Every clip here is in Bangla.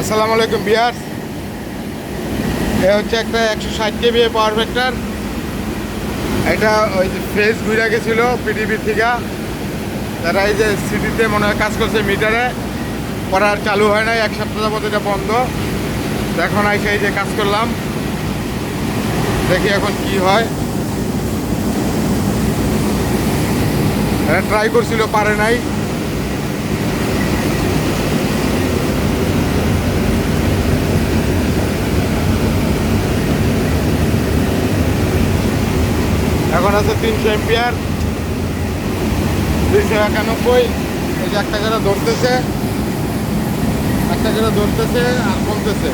আসসালামু আলাইকুম বিয়ার। এ হচ্ছে একটা একশো ষাট কেবি পাওয়ার ভেক্টর এটা ওই যে ফেস ঘুরে গেছিল পিডিবি থেকে। তারা এই যে সিটিতে মনে হয় কাজ করছে মিটারে পরে আর চালু হয় নাই, এক সপ্তাহ যাবত এটা বন্ধ। এখন আইসে এই যে কাজ করলাম। দেখি এখন কি হয়। এটা ট্রাই করছিল, পারে নাই। এখন আছে তিনশো এম্পিয়ার দুইশো একানব্বই। এই যে একটা করে ধরতেছে, একটা করে ধরতেছে আর কমতেছে।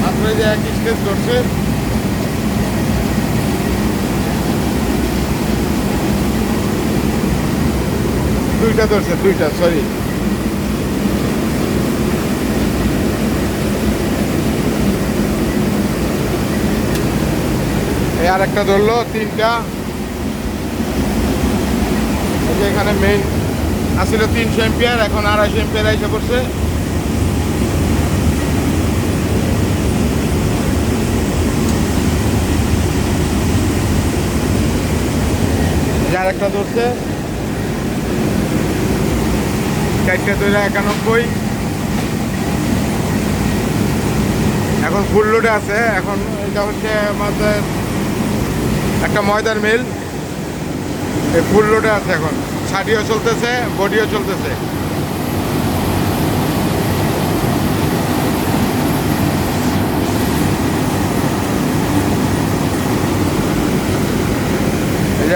তারপরে যে এক স্টেজ ধরছে। দুইটা ধরছে, দুইটা সরি এই আর একটা ধরলো, তিনটা। এখানে মেইন আসছিল তিনশো এম্পিয়ার এখন আড়াইশো এম্পিয়ার এসে পড়ছে। যার একটা ধরছে। চারটা ধরে একানব্বই। এখন ফুল লোডে আছে, এখন এটা হচ্ছে আমাদের একটা ময়দার মিল। এই ফুল লোডে আছে এখন। ছাটিও চলতেছে, বডিও চলতেছে।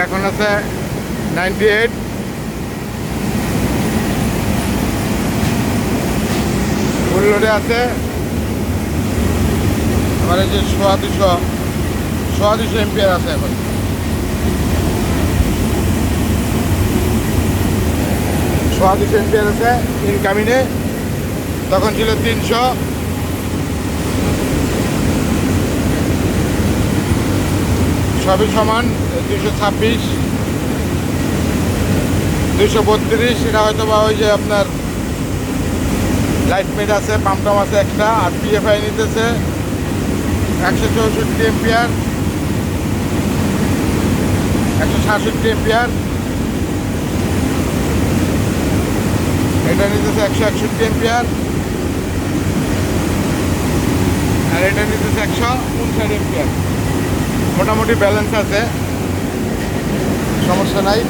এখন আছে নাইনটি এইট। ফুল লোডে আছে। আমার এই যে সোয়া দুশো। সোয়া দুশো এম্পিয়ার আছে এখন। সোয়া দুশো এম্পিয়ার আছে ইনকামিনে তখন ছিল তিনশো। সবই সমান দুশো ছাব্বিশ। দুশো বত্রিশ, এটা হয়তো বা ওই যে আপনার লাইট মেট আছে পাম্পটাম আছে একটা, আর পিএফআই নিতেছে। একশো চৌষট্টি এম্পিয়ার। একশো সাতষট্টি এম্পিয়ার এটা নিতেছে একশো একষট্টি এম্পিয়ার আর এটা নিতেছে একশো উনষাট এম্পিয়ার মোটামুটি ব্যালেন্স আছে। সমস্যা নাই।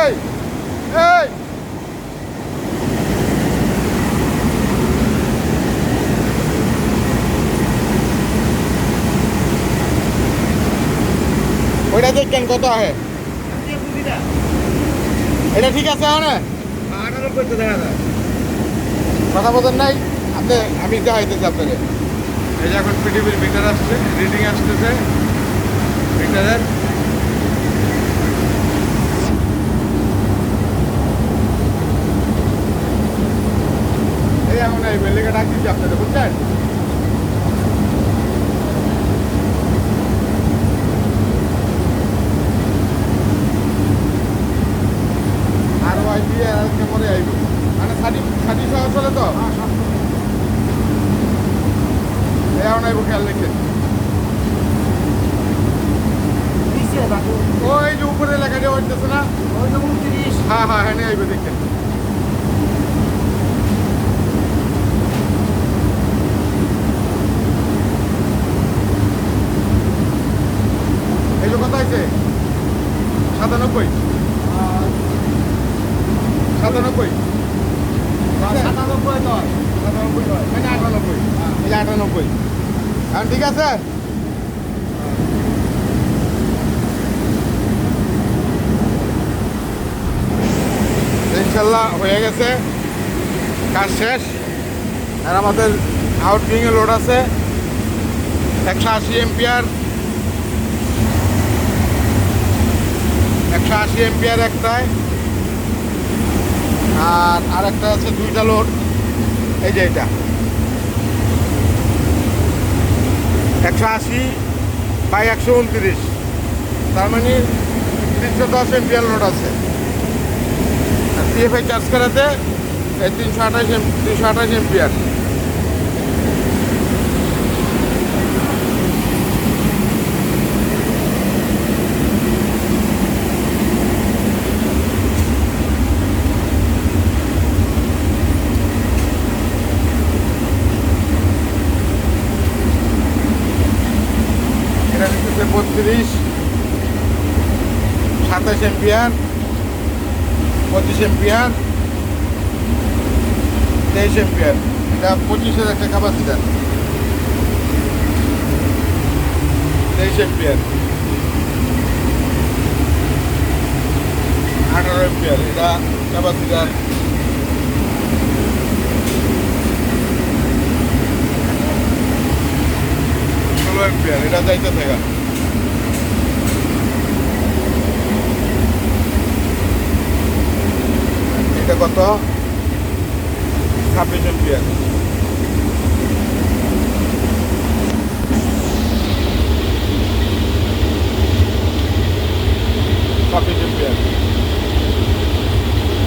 এই! ওইটা দেখেন কত আহে? এটা ঠিক আছে হ্যাঁ কথা বলেন নাই? আপনি, আমি দেখাইতেছি আপনাকে। এই যে এখন পিডিবির মিটার আসছে রিডিং আসতেছে। মিটারের। এই এখন এই বেলেকে ডাক দিচ্ছি আপনাদের বুঝছেন আর ওয়াই দিয়ে আর আজকে মরে আইব মানে ষাটি ষাটি সহ চলে তো আইব খেয়াল রেখে। ওই যে উপরে লেখা দিয়ে উঠতেছে না? হ্যাঁ হ্যাঁ হ্যাঁ আইব দেখেন সাতানব্বই। সাতানব্বই। সাতানব্বই নয়। মানে আটানব্বই। এই আটানব্বই। আর ঠিক আছে। ইনশাল্লাহ হয়ে গেছে। কাজ শেষ। আর আমাদের আউটগোয়িংয়ে লোড আছে। একশো আশি এম্পিয়ার একশো আশি এম্পিয়ার একটায়। আর আরেকটা আছে, দুইটা লোড এই যে এটা একশো আশি বাই একশো উনত্রিশ। তার মানে তিনশো দশ এমপিআর লোড আছে। আর পিএফআই চার্জ করাতে এই তিনশো আঠাশ এম তিনশো আঠাশ এম এমপিআর এটা বত্রিশ, সাতাশ এমপিআর পঁচিশ এমপিআর তেইশ এমপিআর এটা পঁচিশ হাজার টাকা ক্যাপাসিটার তেইশ এমপিআর আঠারো এমপিআর এটা ক্যাপাসিটার ষোলো এমপিআর এটা যাইতে থাকা। Chyba to? Za 52. Za 52.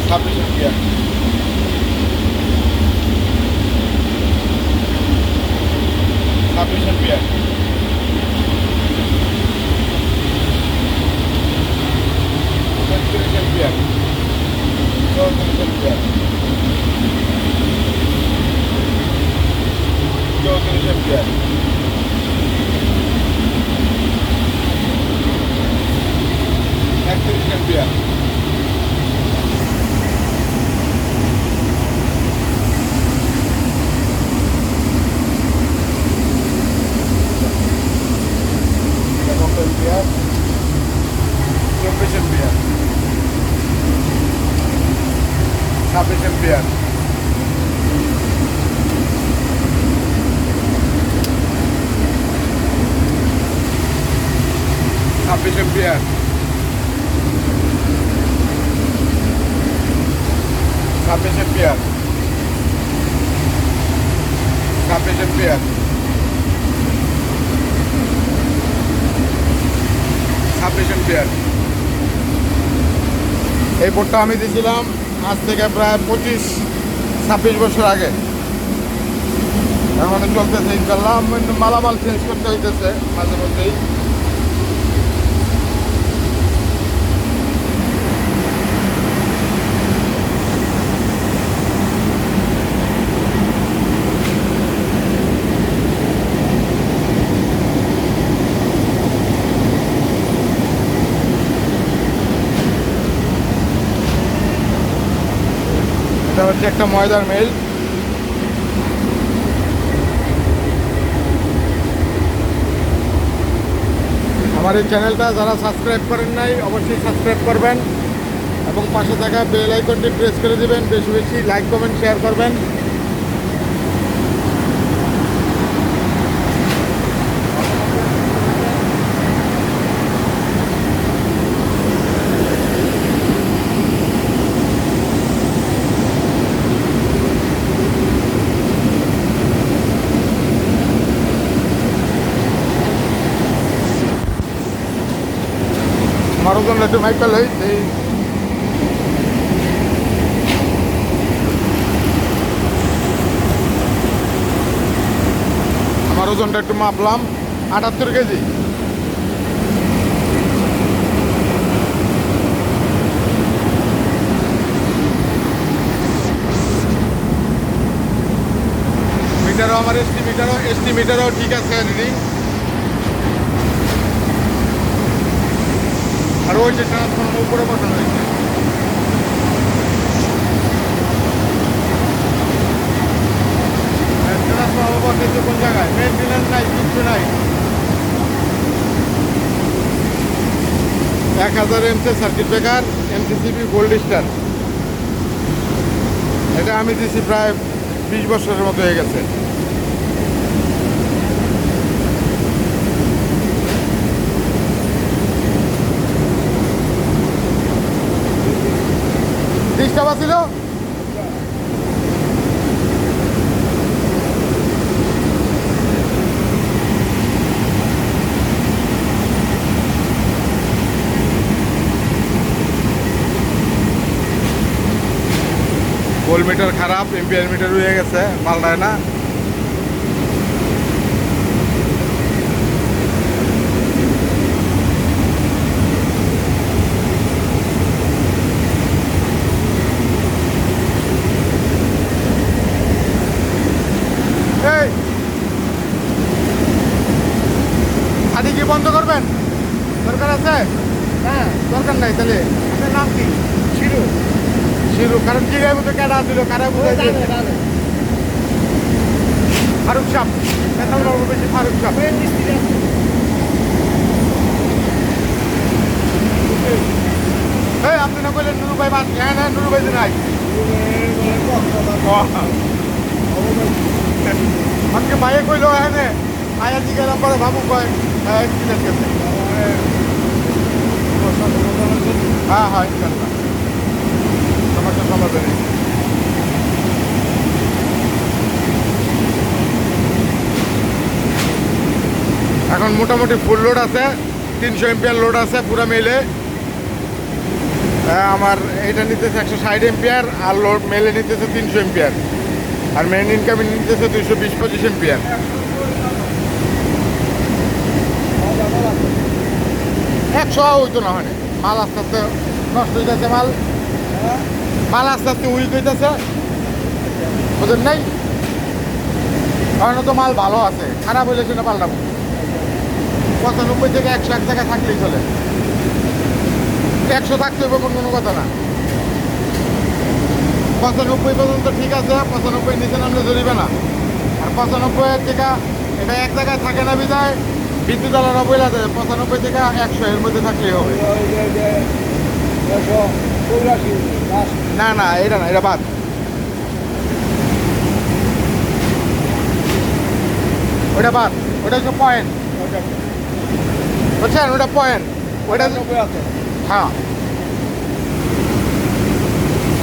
Za 52. Za চৌত্রিশ এমপিআর চৌত্রিশ এমপিআর একত্রিশ এমপিআর কত এমপিআর চব্বিশ এমপিআর ছাব্বিশ এমপিআর ছাব্বিশ এমপিআর ছাব্বিশ এমপিআর ছাব্বিশ এমপিআর ছাব্বিশ এমপিআর এই বোর্ডটা আমি দিয়েছিলাম আজ থেকে প্রায় পঁচিশ, ছাব্বিশ বছর আগে। এখন চলতেছে ইনশাল্লাহ মালামাল চেঞ্জ করতে হইতেছে মাঝে মধ্যেই এটা হচ্ছে একটা ময়দার মেল। আমার এই চ্যানেলটা যারা সাবস্ক্রাইব করেন নাই, অবশ্যই সাবস্ক্রাইব করবেন এবং পাশে থাকা বেল আইকনটি প্রেস করে দেবেন। বেশি বেশি লাইক, কমেন্ট শেয়ার করবেন। ওজন একটু মাইকেল হই এই আমার ওজনটা একটু মাপলাম, আটাত্তর কেজি। মিটারও আমার এস্টিমিটারও এস্টিমিটারও ঠিক আছে দিদি আর ওই ট্রান্সফর্মার উপরে বসানো হয়েছে। ট্রান্সফর্মার বসাইছে কোন জায়গায়? মেনটেন্যান্স নাই, কিচ্ছু নাই। এক হাজার MC circuit breaker MCCB gold star এটা আমি দিছি প্রায় বিশ বছরের মতো হয়ে গেছে। তিরিশ টাকা মিটার খারাপ এম্পিয়ার মিটার হয়ে গেছে মাল না। দরকার নাই তাহলে? আপনার নাম কি? শিরু। শিরু কারণ জিগাই মতো কেডা দিল কারা বুঝাই ফারুক সাহ মেথাল বেশি ফারুক সাহ। এই আপনি না কইলেন নুরু ভাই বাদ হ্যাঁ হ্যাঁ নুরু ভাই নাই। আমাকে ভাইয়ে কইলো হ্যাঁ আয়া বাবু কয় হ্যাঁ হ্যাঁ হ্যাঁ এখন মোটামুটি ফুল লোড আছে, তিনশো এমপিয়ার লোড আছে পুরো মেলে আমার এটা নিতেছে একশো ষাট এমপিয়ার আর লোড মেলে নিতেছে তিনশো এমপিয়ার আর মেন ইনকামে নিতেছে দুইশো বিশ, পঁচিশ এমপিয়ার একশো হইতো না মানে মাল আস্তে আস্তে নষ্ট হয়ে যাচ্ছে মাল। মাল আস্তে আস্তে উইক হইতেছে। ওদের নেই? কারণ তো মাল ভালো আছে। খারাপ হইলে সেটা পাল্টাবো। পঁচানব্বই থেকে একশো এক টাকা থাকলেই চলে। একশো থাকতে হবে কোনো কথা না। পঁচানব্বই পর্যন্ত ঠিক আছে, পঁচানব্বই নিচে নামলে জ্বলিবে না। আর পঁচানব্বই থেকে এটা এক জায়গায় থাকে না বিদায় বিদ্যুৎ আলাদা বইলা দেয় পঁচানব্বই থেকে একশো এর মধ্যে থাকলেই হবে। না না এটা না এটা বাদ। ওটা বাদ ওটা হচ্ছে পয়েন্ট বুঝছেন? ওটা পয়েন্ট ওটা হ্যাঁ।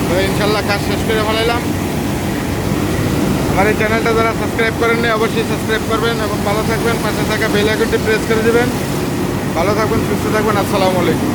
তো ইনশাল্লাহ কাজ শেষ করে ফেলাইলাম। আমার এই চ্যানেলটা যারা সাবস্ক্রাইব করেননি, অবশ্যই সাবস্ক্রাইব করবেন এবং ভালো থাকবেন, পাশে থাকা বেল আইকনটি প্রেস করে দেবেন। ভালো থাকবেন, সুস্থ থাকবেন, আসসালামু আলাইকুম।